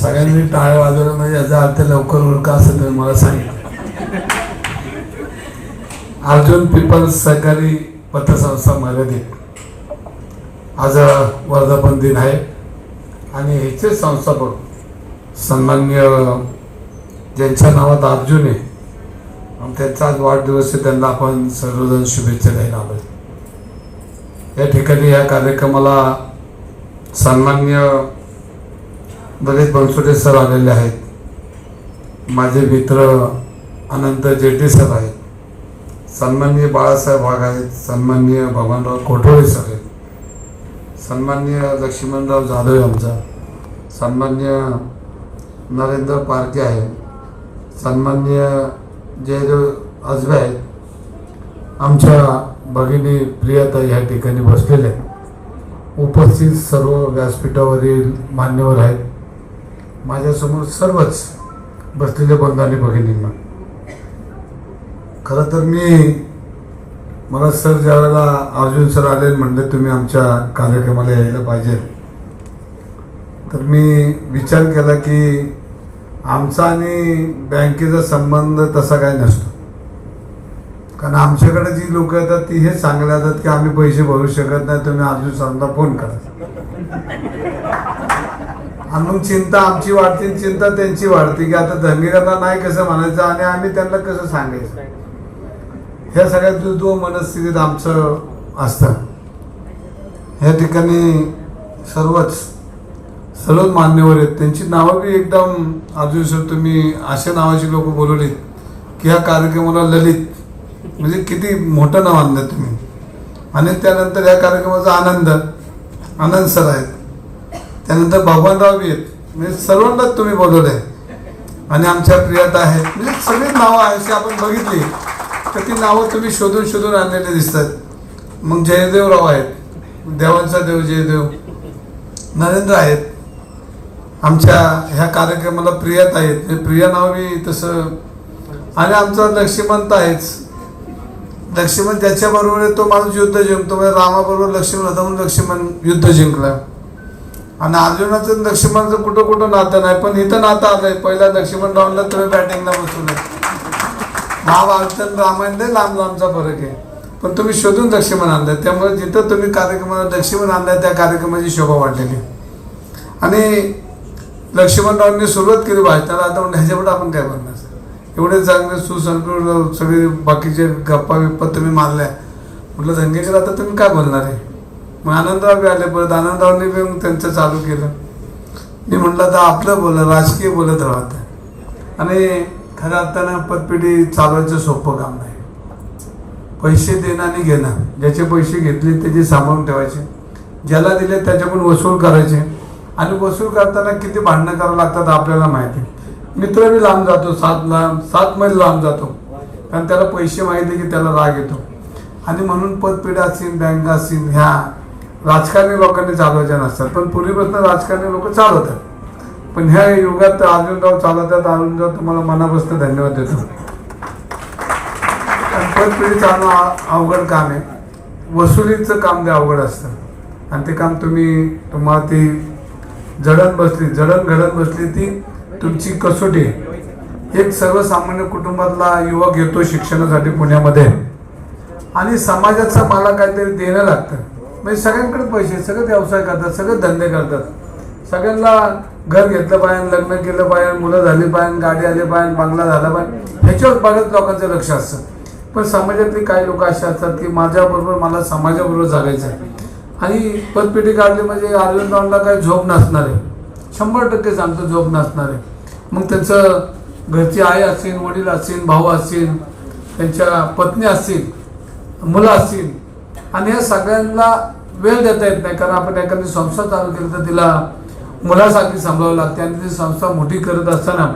सगळ्यांनी टाळ वाजवलं म्हणजे याचा अर्थ लवकर उरका असं तुम्ही मला सांगितलं. अर्जुन पीपल्स सहकारी पतसंस्था मर्यादित. आज वर्धापन दिन आहे आणि ह्याचे संस्थापक सन्मान्य ज्यांच्या नावात अर्जुन आहे त्यांचा आज वाढदिवस आहे त्यांना आपण सर्वजण शुभेच्छा द्यायला हवे. या ठिकाणी या कार्यक्रमाला सन्मान्य दलित बनसोडे सर आलेले आहेत. माझे मित्र अनंत जेटे सर आहेत. सन्माननीय बाळासाहेब वाघ आहेत. सन्माननीय भगवानराव कोठोळे सर आहेत. सन्माननीय लक्ष्मणराव जाधव आहे आमचा सन्मान्य नरेंद्र पारके आहे सन्माननीय जयदेव आजबे आहेत. आमच्या भगिनी प्रियाताई ह्या ठिकाणी बसलेल्या आहेत. उपस्थित सर्व व्यासपीठावरील मान्यवर आहेत. माझ्यासमोर सर्वच बसलेले बंगाली भगिनींना. खरं तर मी मला सर ज्या वेळेला अर्जुन सर आले म्हणले तुम्ही आमच्या कार्यक्रमाला यायला पाहिजे. तर मी विचार केला की आमचा आणि बँकेचा संबंध तसा काय नसतो. कारण आमच्याकडे जी लोक येतात ती हेच सांगले जातात की आम्ही पैसे भरू शकत नाही तुम्ही अर्जुन सरांना फोन करा. आणि मग चिंता आमची वाढते आणि चिंता त्यांची वाढते की आता धनिकांना नाही कसं म्हणायचं आणि आम्ही त्यांना कसं सांगायचं? ह्या सगळ्यात दुर्दैव मनस्थितीत आमचं असतं. ह्या ठिकाणी सर्वच सर्वच मान्यवर आहेत. त्यांची नावं बी एकदम अजून सर तुम्ही अशा नावाची लोक बोलवली की ह्या कार्यक्रमाला ललित म्हणजे किती मोठं नाव आणलं तुम्ही. आणि त्यानंतर या कार्यक्रमाचा आनंद आनंद सर आहेत. त्यानंतर भगवानराव बी आहेत. म्हणजे सर्वांनाच तुम्ही बोलवलंय. आणि आमच्या प्रियात आहेत. म्हणजे सगळी नावं आहेत अशी आपण बघितली. तर ती नावं तुम्ही शोधून शोधून आणलेली दिसतात. मग जयदेवराव आहेत. देवांचा देव जयदेव. नरेंद्र आहेत. आमच्या ह्या कार्यक्रमाला प्रियात आहेत. म्हणजे प्रिया नाव मी तसं. आणि आमचा लक्ष्मणत आहेच. लक्ष्मण ज्याच्याबरोबर तो माणूस युद्ध जिंकतो म्हणजे रामाबरोबर लक्ष्मण होता म्हणून लक्ष्मण युद्ध जिंकला. आणि अर्जुनाचं लक्ष्मणचं कुठं कुठं नातं नाही पण इथं नातं आलंय. पहिला लक्ष्मण रावणला तुम्ही बॅटिंगला बसवलं महाभारत आणि रामायण लय लांब लांबचा फरक आहे. पण तुम्ही शोधून लक्ष्मण आणलाय. त्यामुळे जिथं तुम्ही कार्यक्रमाला लक्ष्मण आणलाय त्या कार्यक्रमाची शोभा वाढलेली आणि लक्ष्मणरावांनी सुरुवात केली भाषणाला आता म्हणजे ह्याच्यापुढे आपण काय करणार एवढे चांगले सुसंकृत सगळे बाकीचे गप्पा बिप्पा तुम्ही मारल्या म्हटलं धंगेकर आता तुम्ही काय बोलणार आहे? मग आनंदराव बी आले परत आनंदरावने बी मग त्यांचं चालू केलं. मी म्हटलं तर आपलं बोल राजकीय बोलत राहत आणि खरं अर्थानं पतपेढी चालवायचं सोपं काम नाही. पैसे देणं आणि घेणं ज्याचे पैसे घेतले त्याचे सांभाळून ठेवायचे. ज्याला दिले त्याच्याकडून वसूल करायचे. आणि वसूल करताना किती भांडणं करावं लागतात आपल्याला माहिती मित्र मी लांब जातो सात लांब सात मैल लांब जातो. कारण त्याला पैसे माहिती की त्याला राग येतो. आणि म्हणून पतपिढ्या असतील बँका असतील ह्या राजकारणी लोकांनी चालवायच्या नसतात पण पूर्वीपासून राजकारणी लोक चालवतात. पण ह्या युगात अर्जुनराव चालवतात अर्जुनराव तुम्हाला मनापासून धन्यवाद देतो. आणि पिढी चालणं अवघड काम आहे. वसुलीचं काम ते अवघड असतं आणि ते काम तुम्ही तुम्हाला ती जडण बसली जडण घडण बसली ती तुमची कसोटी आहे. एक सर्वसामान्य कुटुंबातला युवक येतो शिक्षणासाठी पुण्यामध्ये. आणि समाजाचं मला काहीतरी देणं लागतं. म्हणजे सगळ्यांकडे पैसे सगळे व्यवसाय करतात सगळे धंदे करतात. सगळ्यांना घर घेतलं पाहिजे लग्न केलं पाहिजे मुलं झाली पाहिजे गाडी आली पाहिजे बंगला झाला पाहिजे. ह्याच्यावर बघत लोकांचं लक्ष असतं. पण समाजातली काही लोक असे असतात की माझ्याबरोबर मला समाजाबरोबर जगायचं आहे. आणि पतपेटी काढली म्हणजे अरविंद काही झोप नसणार आहे. शंभर टक्केच आमचं झोप नसणार आहे. मग त्यांचं घरची आई असतील वडील असतील भाऊ असतील त्यांच्या पत्नी असतील मुलं असतील आणि या सगळ्यांना वेळ देता येत नाही. कारण आपण एखादी संस्था चालू केली तर तिला मुलासारखी सांभाळावं लागते आणि ती संस्था मोठी करत असताना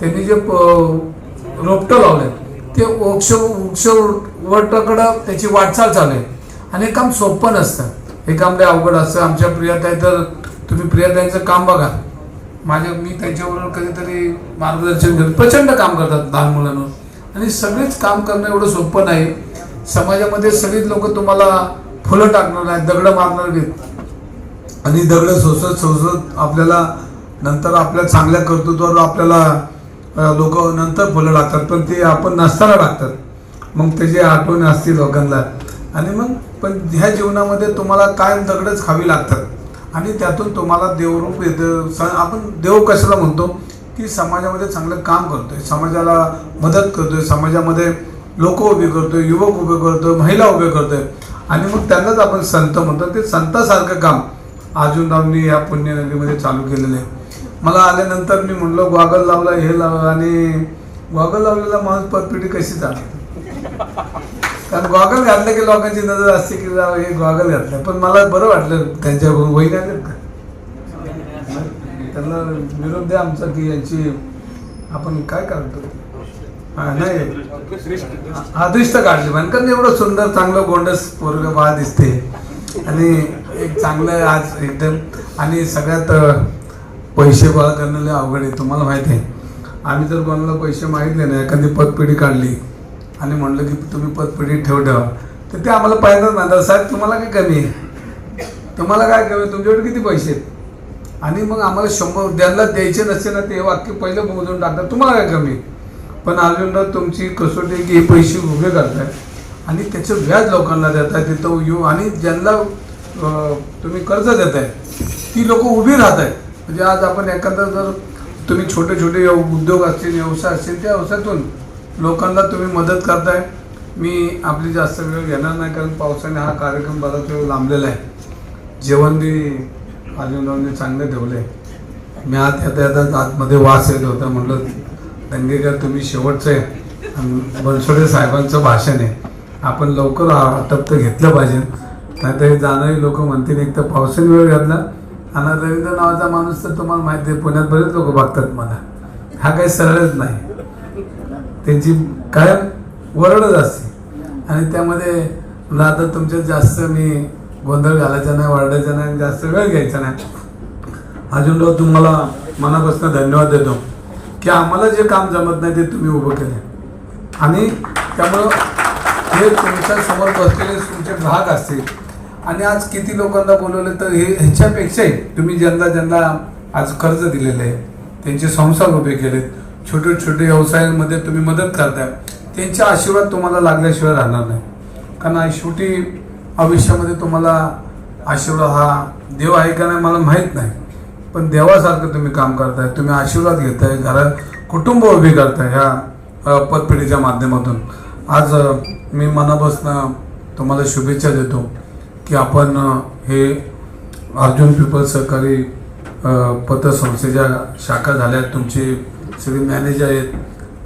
त्यांनी जे प- रोपटं लावले ते वृक्ष वृक्षवटाकडं त्याची वाटचाल चालू आहे. आणि हे काम सोपं नसतं. हे काम लय अवघड असतं. आमच्या प्रियाताई तर तुम्ही प्रियाताईंचं काम बघा. माझ्या मी त्यांच्याबरोबर कधीतरी मार्गदर्शन करतो प्रचंड काम करतात लहान मुलांवर. आणि सगळेच काम करणं एवढं सोपं नाही. समाजामध्ये सगळीच लोक तुम्हाला फुलं टाकणार आहेत दगडं मारणार नाहीत आणि दगड सोसत सोसत आपल्याला नंतर आपल्या चांगल्या कर्तृत्वावर आपल्याला लोक नंतर फुलं टाकतात पण ते आपण नसताना टाकतात मग त्याची आठवण असते लोकांना आणि मग पण ह्या जीवनामध्ये तुम्हाला कायम दगडच खावी लागतात. आणि त्यातून तुम्हाला देवरूप येतं. स आपण देव कशाला म्हणतो? की समाजामध्ये चांगलं काम करतोय. समाजाला मदत करतोय. समाजामध्ये लोक उभे करतो युवक उभे करतो महिला उभे करतोय. आणि मग त्यांनाच आपण संत म्हणतो. ते संतासारखं काम अर्जुनरावनी या पुण्यनगरीमध्ये चालू केलेलं आहे. मला आल्यानंतर मी म्हणलो गॉगल लावला हे लावलं आणि गॉगल लावलेला माणूस परपिढी कशी चालते कारण गॉगल घातलं की लोकांची नजर असते की जावं हे गॉगल घातलं पण मला बरं वाटलं त्यांच्या वही आले का त्यांना विरोध द्या आमचा की यांची आपण काय करतो? हा दृष्ट अदृष्ट काढली कारण एवढं सुंदर चांगलं गोंडस पोरग बाळा दिसते. आणि एक चांगलं आज एकदम आणि सगळ्यात पैसे गोळा करणं अवघड आहे तुम्हाला माहिती आहे. आम्ही जर कोणाला पैसे मागितले ना एखादी पदपिढी काढली. आणि म्हणलं की तुम्ही पतपेढी ठेव ठेवा तर ते आम्हाला पाहिजेच म्हणतात साहेब तुम्हाला काय कमी आहे? तुम्हाला काय कमी तुमच्याकडे किती पैसे आहेत? आणि मग आम्हाला शंभर ज्यांना द्यायचे नसते ना ते वाक्य पहिलं मोजून टाकतात तुम्हाला काय कमी आहे? पण अजून तुमची कसोटी आहे की हे पैसे उभे करताय आणि त्याचं व्याज लोकांना देताय तिथं येऊ आणि ज्यांना तुम्ही कर्ज देताय ती लोक उभी राहत आहेत म्हणजे आज आपण एखादा जर तुम्ही छोटे छोटे उद्योग असतील व्यवसाय असतील त्या व्यवसायातून लोकांना तुम्ही मदत करताय. मी आपली जास्त वेळ घेणार नाही कारण पावसाने हा कार्यक्रम बराच वेळ लांबलेला आहे. जेवण बी अजून देवलं आहे मी आत येता येता आतमध्ये वास येत होता म्हटलं दंगेकर तुम्ही शेवटचे बनसोडे साहेबांचं भाषण आहे. आपण लवकर आटप तर घेतलं पाहिजे. नाहीतर जाणारी लोक म्हणतील एक तर पावसाने वेळ घातला आणि रवींद्र नावाचा माणूस तर तुम्हाला माहिती आहे पुण्यात बरेच लोक बघतात मला. हा काही सरळच नाही. त्यांची कायम वरडच असते. आणि त्यामध्ये मला आता तुमच्यात जास्त मी गोंधळ घालायचा नाही वरडायचा नाही जास्त वेळ घ्यायचा नाही. अजून तुम्हाला मनापासून धन्यवाद देतो. की आम्हाला जे काम जमत नाही ते तुम्ही उभं केले आणि त्यामुळं हे तुमच्यासमोर बसलेले तुमचे ग्राहक असतील. आणि आज किती लोकांना बोलवलं तर हे ह्याच्यापेक्षाही तुम्ही ज्यांना ज्यांना आज कर्ज दिलेलं आहे त्यांचे संसार उभे केलेत. छोटे छोटे व्यवसायांमध्ये तुम्ही मदत करताय. त्यांचे आशीर्वाद तुम्हाला लागल्याशिवाय राहणार नाही. कारण शेवटी आयुष्यामध्ये तुम्हाला आशीर्वाद हा देव आहे का नाही मला माहीत नाही. पण देवासारखं तुम्ही काम करताय तुम्ही आशीर्वाद घेताय घरात कुटुंब उभी करताय ह्या पतपिढीच्या माध्यमातून. आज मी मनापासून तुम्हाला शुभेच्छा देतो की आपण हे अर्जुन पीपल सहकारी पतसंस्थेच्या शाखा झाल्या आहेत तुमचे सगळे मॅनेजर आहेत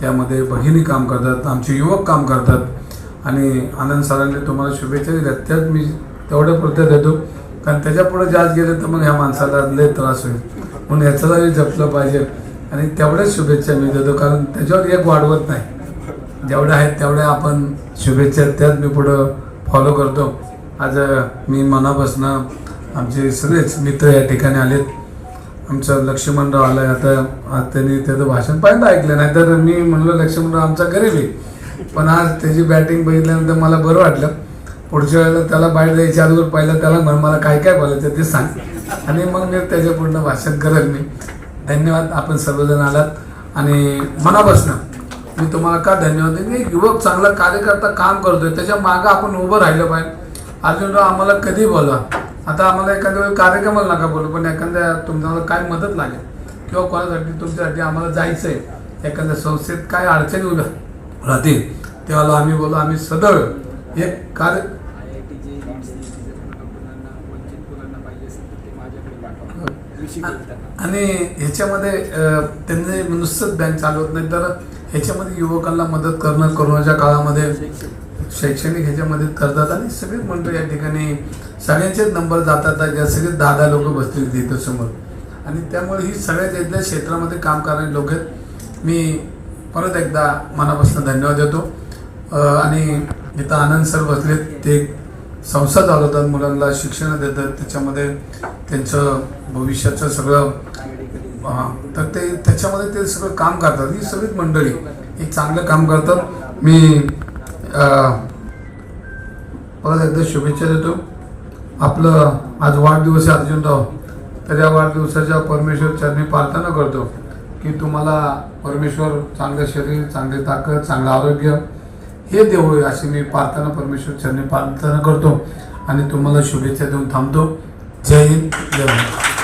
त्यामध्ये भगिनी काम करतात आमचे युवक काम करतात. आणि आनंद सरांनी तुम्हाला शुभेच्छा दिल्या. त्यात मी तेवढ्या प्रत्येक देतो. कारण त्याच्या पुढे जास्त गेलं तर मग ह्या माणसाला लय त्रास होईल. म्हणून ह्याचाही जपलं पाहिजे. आणि तेवढ्याच शुभेच्छा मी देतो कारण त्याच्यावर एक वाढवत नाही. जेवढ्या आहेत तेवढ्या आपण शुभेच्छा त्यात मी पुढं फॉलो करतो. आज मी मनापासून आमचे सगळेच मित्र या ठिकाणी आलेत. आमचं लक्ष्मणराव आलाय. आता आज त्यांनी त्याचं भाषण पहिल्यांदा ऐकलं नाही तर मी म्हणलो लक्ष्मणराव आमचा गरीब आहे. पण आज त्याची बॅटिंग बघितल्यानंतर मला बरं वाटलं. पुढच्या वेळेला त्याला बाहेर द्यायच्या अगोदर पहिलं त्याला म्हण मला काय काय बोलायचं ते सांग. आणि मग मी त्याच्या पूर्ण भाषण करेल मी. धन्यवाद आपण सर्वजण आलात. आणि मनापासून मी तुम्हाला का धन्यवाद देईन? एक युवक चांगला कार्यकर्ता काम करतोय त्याच्या मागं आपण उभं राहिलं पाहिजे. अर्जुनराव आम्हाला कधी बोलवा? आता आम्हाला एखाद्या वेळी कार्यक्रमाला नका बोलू पण एखाद्या तुम्हाला काय मदत लागेल? किंवा कोणासाठी तुमच्यासाठी आम्हाला जायचं आहे एखाद्या संस्थेत काय अडचणी उभ्या राहतील? तेव्हा आम्ही बोलू आम्ही सदळ एक कार्य आय आय टी जे मुलांना वंचित मुलांना पाहिजे असेल तर ते माझ्याकडे आणि ह्याच्यामध्ये त्यांनी नुसतंच बँक चालवत नाही तर ह्याच्यामध्ये युवकांना मदत करणं कोरोनाच्या काळामध्ये? शैक्षणिक ह्याच्यामध्ये करतात आणि सगळेच मंडळ या ठिकाणी सगळ्यांचेच नंबर जातात या सगळे दहा दहा लोक बसतील तिथं समोर. आणि त्यामुळे ही सगळ्या ज्या क्षेत्रामध्ये काम करणारी लोक आहेत. मी परत एकदा मनापासून धन्यवाद देतो. आणि इथं आनंद सर बसलेत ते संस्था चालवतात मुलांना शिक्षण देतात त्याच्यामध्ये त्यांचं भविष्याचं सगळं तर ते त्याच्यामध्ये ते सगळं काम करतात. ही सगळीच मंडळी एक चांगलं काम करतात. मी अं, परत एकदा शुभेच्छा देतो. आपलं आज वाढदिवस आहे अर्जुनराव तर या वाढदिवसाच्या परमेश्वर चरणी प्रार्थना करतो की तुम्हाला परमेश्वर चांगलं शरीर चांगली ताकद चांगलं आरोग्य हे देऊ अशी मी प्रार्थना परमेश्वर चरणी प्रार्थना करतो. आणि तुम्हाला शुभेच्छा देऊन थांबतो. जय हिंद जय महाराष्ट्र